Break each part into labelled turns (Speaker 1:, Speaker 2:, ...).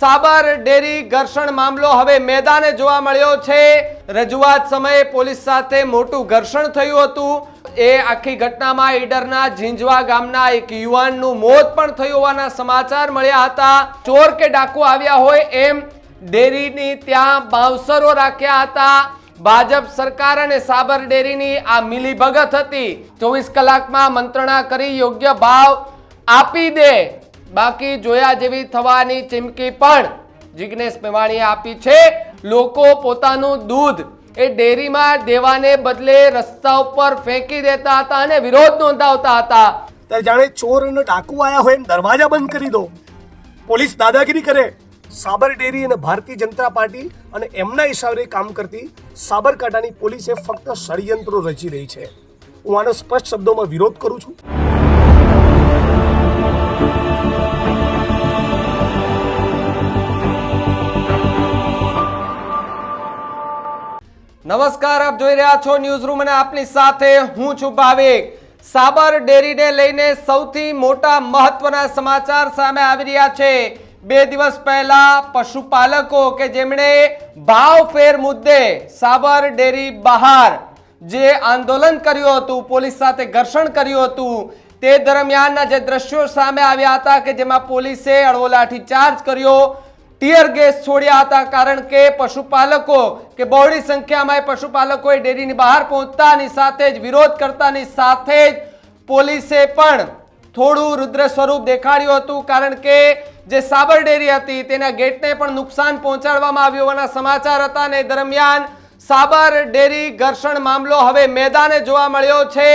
Speaker 1: સાબર dairy ઘર્ષણ મામલો હવે મેદાને જોવા મળ્યો છે. રજૂઆત સમયે પોલીસ સાથે મોટું ઘર્ષણ થયું હતું. એ આખી ઘટનામાં ઈડરના ઝીંઝવા ગામના એક યુવાનનું મોત પણ થયું હોવાના સમાચાર મળ્યા હતા. ચોર કે ડાકુ આવ્યા હોય એમ ડેરીની ત્યાં બાઉન્સરો રાખ્યા હતા. ભાજપ સરકાર અને સાબર ડેરીની આ મિલીભગત હતી. ચોવીસ કલાકમાં મંત્રણા કરી યોગ્ય ભાવ આપી દે. બાકી જોયા જેવી થવાની ચીમકી પણ જિગ્નેશ મેવાણીએ આપી છે, લોકો પોતાનું દૂધ એ ડેરીમાં દેવાને બદલે રસ્તા ઉપર ફેંકી દેતા હતા અને વિરોધ નોંધાવતા હતા.
Speaker 2: ત્યારે જાણે ચોર અને ડાકુ આવ્યા હોય એમ દરવાજા બંધ કરી દો. પોલીસ દાદાગીરી કરે. સાબર ડેરી અને ભારતીય જનતા પાર્ટી અને એમના હિસાબે કામ કરતી સાબરકાંઠાની પોલીસે ફક્ત ષડયંત્રો રચી રહી છે. હું આનો સ્પષ્ટ શબ્દોમાં વિરોધ કરું છું.
Speaker 1: નમસ્કાર, આપ જોઈ રહ્યા છો ન્યૂઝ રૂમ અને આપની સાથે હું છું ભાવિક. સાબર ડેરીને લઈને સૌથી મોટા મહત્વના સમાચાર સામે આવી રહ્યા છે. બે દિવસ પહેલા પશુપાલકો કે જેમણે ભાવ ફેર મુદ્દે સાબર ડેરી બહાર જે આંદોલન કર્યું હતું, પોલીસ સાથે ઘર્ષણ કર્યું હતું, તે દરમિયાનના જે દ્રશ્યો સામે આવ્યા હતા કે જેમાં પોલીસે અડવો લાઠી ચાર્જ કર્યો ટીયર ગેસ છોડ્યા હતા કારણ કે પશુપાલકો કે બહોળી સંખ્યામાં પશુપાલકોએ ડેરીની બહાર પહોંચતાની સાથે જ, વિરોધ કરતાની સાથે જ પોલીસે પણ થોડું રુદ્ર સ્વરૂપ દેખાડ્યું હતું કારણ કે જે સાબર ડેરી હતી તેના ગેટને પણ નુકસાન પહોંચાડવામાં આવ્યું હોવાના સમાચાર હતા અને દરમિયાન સાબર ડેરી ઘર્ષણ મામલો હવે મેદાને જોવા મળ્યો છે.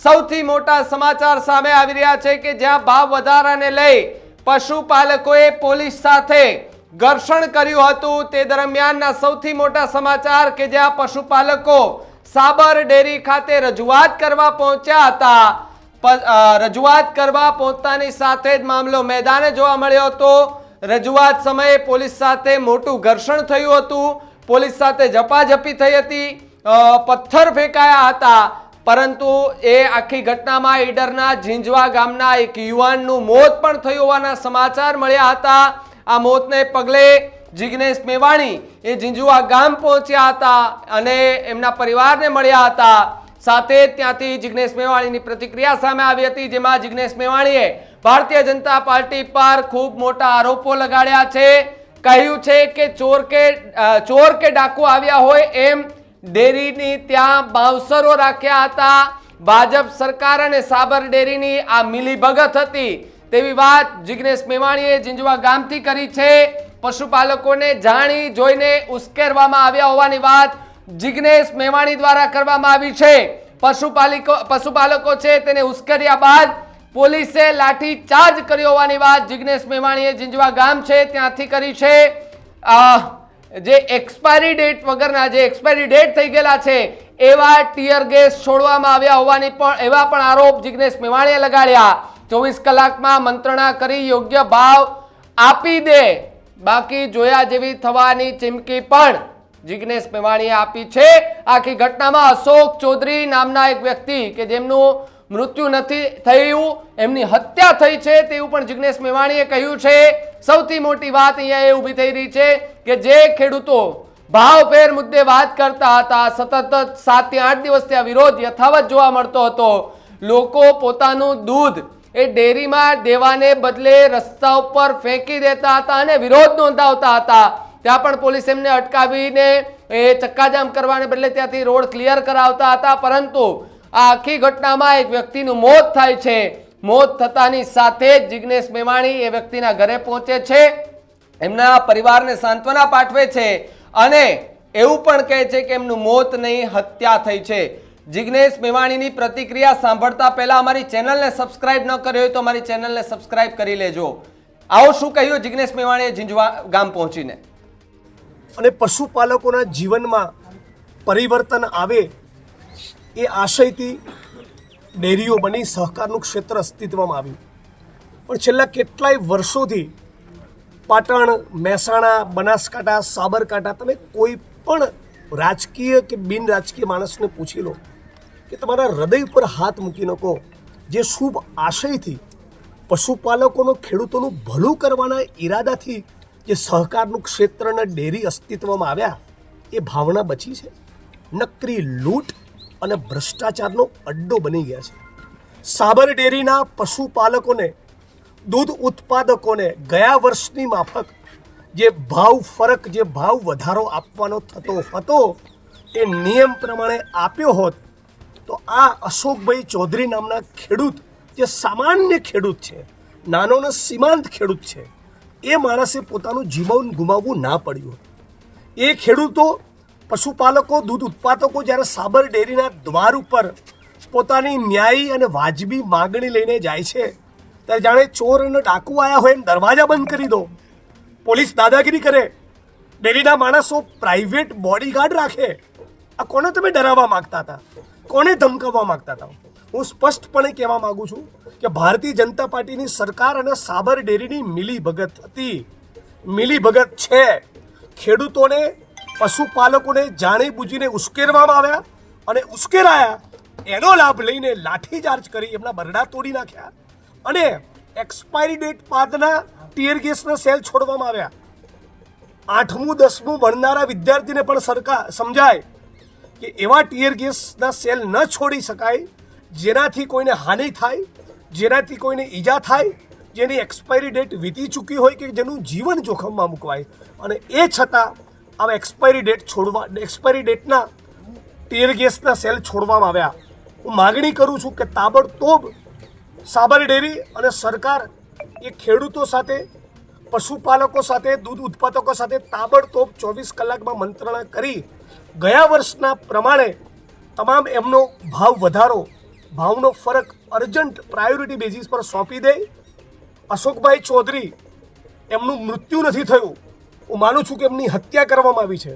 Speaker 1: સૌથી મોટા સમાચાર સામે આવી રહ્યા છે કે જ્યાં ભાવ વધારાને લઈ પશુપાલકોએ પોલીસ સાથે ઘર્ષણ કર્યું હતું. તે દરમિયાનના સૌથી મોટા સમાચાર કે જ્યાં પશુપાલકો સાબર ડેરી ખાતે રજૂઆત કરવા પહોંચ્યા હતા. રજૂઆત કરવા પહોંચતાની સાથે જ મામલો મેદાને જોવા મળ્યો હતો. રજૂઆત સમયે પોલીસ સાથે મોટું ઘર્ષણ થયું હતું. પોલીસ સાથે ઝપાઝપી થઈ હતી. પથ્થર ફેંકાયા હતા. પરંતુ એ આખી ઘટનામાં ઈડરના ઝીંઝવા ગામના એક યુવાનનું મોત પણ થયું હોવાના સમાચાર મળ્યા હતા. આ મોતને પગલે જિગ્નેશ મેવાણી એ ઝીંઝવા ગામ પહોંચ્યા હતા અને એમના પરિવારને મળ્યા હતા. સાથે ત્યાંથી જિગ્નેશ મેવાણીની પ્રતિક્રિયા સામે આવી હતી, જેમાં જિગ્નેશ મેવાણીએ ભારતીય જનતા પાર્ટી પર ખૂબ મોટા આરોપો લગાડ્યા છે. કહ્યું છે કે ચોર કે ચોર કે ડાકુ આવ્યા હોય એમ ડેરીની ત્યાં બાઉન્સરો રાખ્યા હતા. ભાજપ સરકાર અને સાબર ડેરીની આ મિલીભગત હતી. તેવી વાત જિગ્નેશ મેવાણીએ જિંજવા ગામથી કરી છે. પશુપાલકોને જાણી જોઈને ઉશ્કેરવામાં આવ્યા હોવાની વાત જિગ્નેશ મેવાણી દ્વારા કરવામાં આવી છે. પશુપાલિકો પશુપાલકો છે તેને ઉશ્કેર્યા બાદ પોલીસે લાઠી ચાર્જ કર્યો હોવાની વાત જિગ્નેશ મેવાણીએ જિંજવા ગામ છે ત્યાંથી કરી છે. જે એક્સપાયરી ડેટ વગરના જે એક્સપાયરી ડેટ થઈ ગયેલા છે, એવા ટીયર ગેસ છોડવામાં આવ્યા હોવાની પણ એવા પણ આરોપ જિગ્નેશ મેવાણીએ લગાડ્યા. ચોવીસ કલાકમાં મંત્રણા કરી યોગ્ય ભાવ આપી દે. બાકી જોયા જેવી થવાની ચીમકી પણ જિગ્નેશ મેવાણીએ આપી છે. આખી ઘટનામાં અશોક ચૌધરી નામના એક વ્યક્તિ કે જેમનું મૃત્યુ નથી થયું, એમની હત્યા થઈ છે તેવું પણ જિગ્નેશ મેવાણીએ કહ્યું છે. સૌથી મોટી વાત અહીંયા એ ઊભી થઈ રહી છે કે જે ખેડૂતો ભાવફેર મુદ્દે વાત કરતા હતા, સતત સાતથી આઠ દિવસથી આ વિરોધ યથાવત જોવા મળતો હતો. લોકો પોતાનું દૂધ એ ડેરીમાં દેવાને બદલે રસ્તા ઉપર ફેંકી દેતા હતા અને વિરોધ નોંધાવતા હતા. ત્યાં પણ પોલીસ એમને અટકાવીને એ ચક્કાજામ કરવાને બદલે ત્યાંથી રોડ ક્લિયર કરાવતા હતા, પરંતુ આ આખી ઘટનામાં એક વ્યક્તિનું મોત થાય છે. મોત થતાની સાથે જ જિગ્નેશ મેવાણી એ વ્યક્તિના ઘરે પહોંચે છે, એમના પરિવારને સાંત્વના પાઠવે છે અને એવું પણ કહે છે કે એમનું મોત નહીં, હત્યા થઈ છે. જિગ્નેશ મેવાણીની પ્રતિક્રિયા સાંભળતા પહેલા અમારી ચેનલને સબસ્ક્રાઇબ ન કરી હોય તો અમારી ચેનલને સબસ્ક્રાઇબ કરી લેજો. આવો શું કહ્યું જિગ્નેશ મેવાણીએ ઝીંઝવા ગામ પહોંચીને?
Speaker 2: અને પશુપાલકોના જીવનમાં પરિવર્તન આવે એ આશયથી ડેરીઓ બની સહકારનું ક્ષેત્ર અસ્તિત્વમાં આવ્યું. પણ છેલ્લા કેટલાય વર્ષોથી પાટણ, મહેસાણા, બનાસકાંઠા, સાબરકાંઠા તમે કોઈ પણ રાજકીય કે બિન રાજકીય માણસને પૂછી લો કે તમારા હૃદય પર હાથ મૂકીને કહો જે શુભ આશયથી પશુપાલકોનો ખેડૂતોનું ભલું કરવાના ઈરાદાથી જે સહકારનું ક્ષેત્ર અને ડેરી અસ્તિત્વમાં આવ્યા, એ ભાવના બચી છે. નકરી લૂંટ અને ભ્રષ્ટાચારનો અડ્ડો બની ગયા છે. સાબર ડેરીના પશુપાલકોને, દૂધ ઉત્પાદકોને ગયા વર્ષની માફક જે ભાવ ફરક, જે ભાવ વધારો આપવાનો થતો હતો, એ નિયમ પ્રમાણે આપ્યો હોત, તો આ અશોકભાઈ ચૌધરી નામના ખેડૂત, જે સામાન્ય ખેડૂત છે નાનો સીમાંત ખેડૂત છે, એ માણસે પોતાનું જીવન ગુમાવવું ના પડ્યું એ ખેડૂતો, પશુપાલકો, દૂધ ઉત્પાદકો જ્યારે સાબર ડેરીના દ્વાર ઉપર પોતાની ન્યાયી અને વાજબી માગણી લઈને જાય છે, ત્યારે જાણે ચોર અને ડાકુ આવ્યા હોય એમ દરવાજા બંધ કરી દો. પોલીસ દાદાગીરી કરે. ડેરીના માણસો પ્રાઇવેટ બોડીગાર્ડ રાખે. આ કોને તમે ડરાવવા માંગતા હતા? કોને ધમકાવવા માંગતા હતા? હું સ્પષ્ટપણે કહેવા માગું છું કે ભારતીય જનતા પાર્ટીની સરકાર અને સાબર ડેરીની મિલીભગત હતી. મિલીભગત છે. ખેડૂતોને, પશુપાલકોને જાણી બૂજીને ઉશ્કેરવામાં આવ્યા અને ઉશ્કેરાયા. એનો લાભ લઈને લાઠીચાર્જ કરી એમના બરડા તોડી નાખ્યા. અને એક્સપાયરી ડેટ બાદના ટીયર ગેસના સેલ છોડવામાં આવ્યા. આઠમું, દસમું ભણનારા વિદ્યાર્થીને પણ સરકાર સમજાય કે એવા ટીયર ગેસના સેલ ન છોડી શકાય, જેનાથી કોઈને હાનિ થાય, જેનાથી કોઈને ઈજા થાય, જેની એક્સપાયરી ડેટ વીતી ચૂકી હોય કે જેનું જીવન જોખમમાં મૂકવાય. અને એ છતાં આવા એક્સપાયરી ડેટ છોડવા, એક્સપાયરી ડેટના ટીયર ગેસના સેલ છોડવામાં આવ્યા. હું માગણી કરું છું કે તાબડતોબ સાબર ડેરી અને સરકાર એ ખેડૂતો સાથે, પશુપાલકો સાથે, દૂધ ઉત્પાદકો સાથે તાબડતોબ ચોવીસ કલાકમાં મંત્રણા કરી ગયા વર્ષના પ્રમાણે તમામ એમનો ભાવ વધારો, ભાવનો ફરક અર્જન્ટ પ્રાયોરિટી બેઝિસ પર સોંપી દે. અશોકભાઈ ચૌધરી, એમનું મૃત્યુ નથી થયું. હું માનું છું કે એમની હત્યા કરવામાં આવી છે.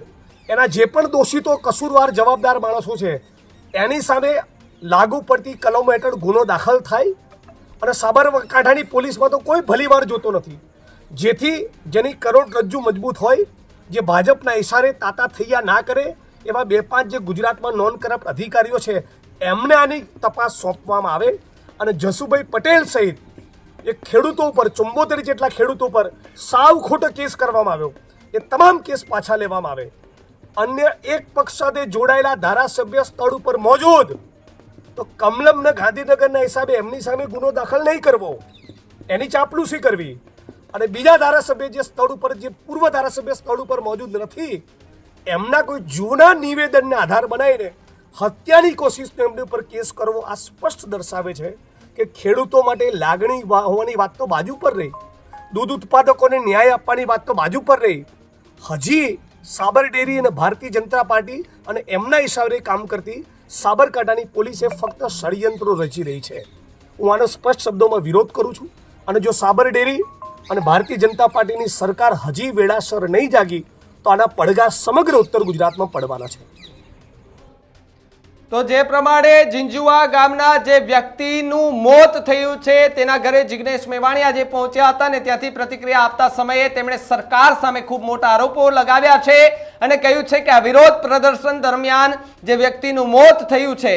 Speaker 2: એના જે પણ દોષિતો કસૂરવાર જવાબદાર માણસો છે. એની સામે લાગુ પડતી કલમ હેઠળ ગુનો દાખલ થાય. અને સાબરકાંઠાની પોલીસમાં તો કોઈ ભલીવાર જોતો નથી. જેથી જેની કરોડરજ્જુ મજબૂત હોય, જે ભાજપના ઇશારે તાતા થૈયા ના કરે, એવા બે પાંચ જે ગુજરાતમાં નોન કરપ્ટ અધિકારીઓ છે, એમને આની તપાસ સોંપવામાં આવે. અને જસુભાઈ પટેલ સહિત એ ખેડૂતો ઉપર, ચુંબોતેર જેટલા ખેડૂતો પર સાવ ખોટો કેસ કરવામાં આવ્યો. એ તમામ કેસ પાછા લેવામાં આવે. અન્ય એક પક્ષ સાથે જોડાયેલા ધારાસભ્ય સ્થળ ઉપર મોજૂદ તો કમલમ ને ગાંધીનગરના હિસાબે એમની સામે ગુનો દાખલ નહીં કરવો. એની ચાપલુસી કરવી. અને બીજા ધારાસભ્ય જે સ્થળ ઉપર, જે પૂર્વ ધારાસભ્ય સ્થળ ઉપર મોજૂદ નથી, એમના કોઈ જૂના નિવેદનને આધાર બનાવીને હત્યાની કોશિશનો એમની ઉપર કેસ કરવો આ સ્પષ્ટ દર્શાવે છે કે ખેડૂતો માટે લાગણી હોવાની વાત તો બાજુ પર રહી. દૂધ ઉત્પાદકોને ન્યાય આપવાની વાત તો બાજુ પર રહી. હજી સાબર ડેરી અને ભારતીય જનતા પાર્ટી અને એમના હિસાબે કામ કરતી સાબરકાંઠાની પોલીસે ફક્ત ષડયંત્રો રચી રહી છે. હું આનો સ્પષ્ટ શબ્દોમાં વિરોધ કરું છું. અને જો સાબર ડેરી અને ભારતીય જનતા પાર્ટીની સરકાર હજી વેળાસર નહીં જાગી, તો આના પડઘા સમગ્ર ઉત્તર ગુજરાતમાં પડવાના છે.
Speaker 1: તો જે પ્રમાણે જિંજુવા ગામના જે વ્યક્તિનું મોત થયું છે, તેના ઘરે જિગ્નેશ મેવાણી આજે પહોંચ્યા હતા ને ત્યાંથી પ્રતિક્રિયા આપતા સમયે તેમણે સરકાર સામે ખૂબ મોટા આરોપો લગાવ્યા છે અને કહ્યું છે કે આ વિરોધ પ્રદર્શન દરમિયાન જે વ્યક્તિનું મોત થયું છે,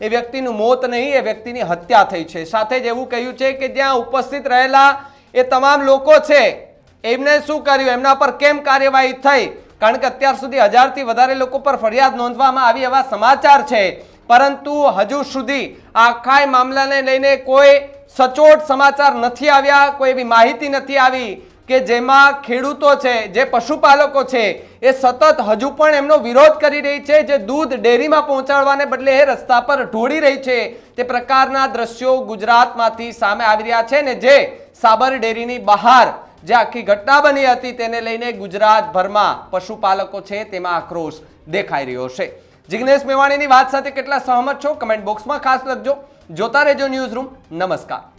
Speaker 1: એ વ્યક્તિનું મોત નહીં, એ વ્યક્તિની હત્યા થઈ છે. સાથે જ એવું કહ્યું છે કે જ્યાં ઉપસ્થિત રહેલા એ તમામ લોકો છે, એમને શું કર્યું? એમના પર કેમ કાર્યવાહી થઈ? કારણ કે અત્યાર સુધી હજારથી વધારે લોકો પર ફરિયાદ નોંધવામાં આવી એવા સમાચાર છે. પરંતુ હજુ સુધી આખાય આખા મામલાને લઈને કોઈ સચોટ સમાચાર નથી આવ્યા, કોઈ એવી માહિતી નથી આવી કે જેમાં ખેડૂતો છે, જે પશુપાલકો છે, એ સતત હજુ પણ એમનો વિરોધ કરી રહી છે, જે દૂધ ડેરીમાં પહોંચાડવાને બદલે એ રસ્તા પર ઢોળી રહી છે. તે પ્રકારના દ્રશ્યો ગુજરાતમાંથી સામે આવી રહ્યા છે ને જે સાબર ડેરીની બહાર જે આખી ઘટના બની હતી તેને લઈને ગુજરાતભરમાં પશુપાલકો છે તેમાં આક્રોશ દેખાઈ રહ્યો છે. જિગ્નેશ મેવાણીની વાત સાથે કેટલા સહમત છો? કમેન્ટ બોક્સમાં ખાસ લખજો. જોતા રહેજો ન્યૂઝ રૂમ. નમસ્કાર.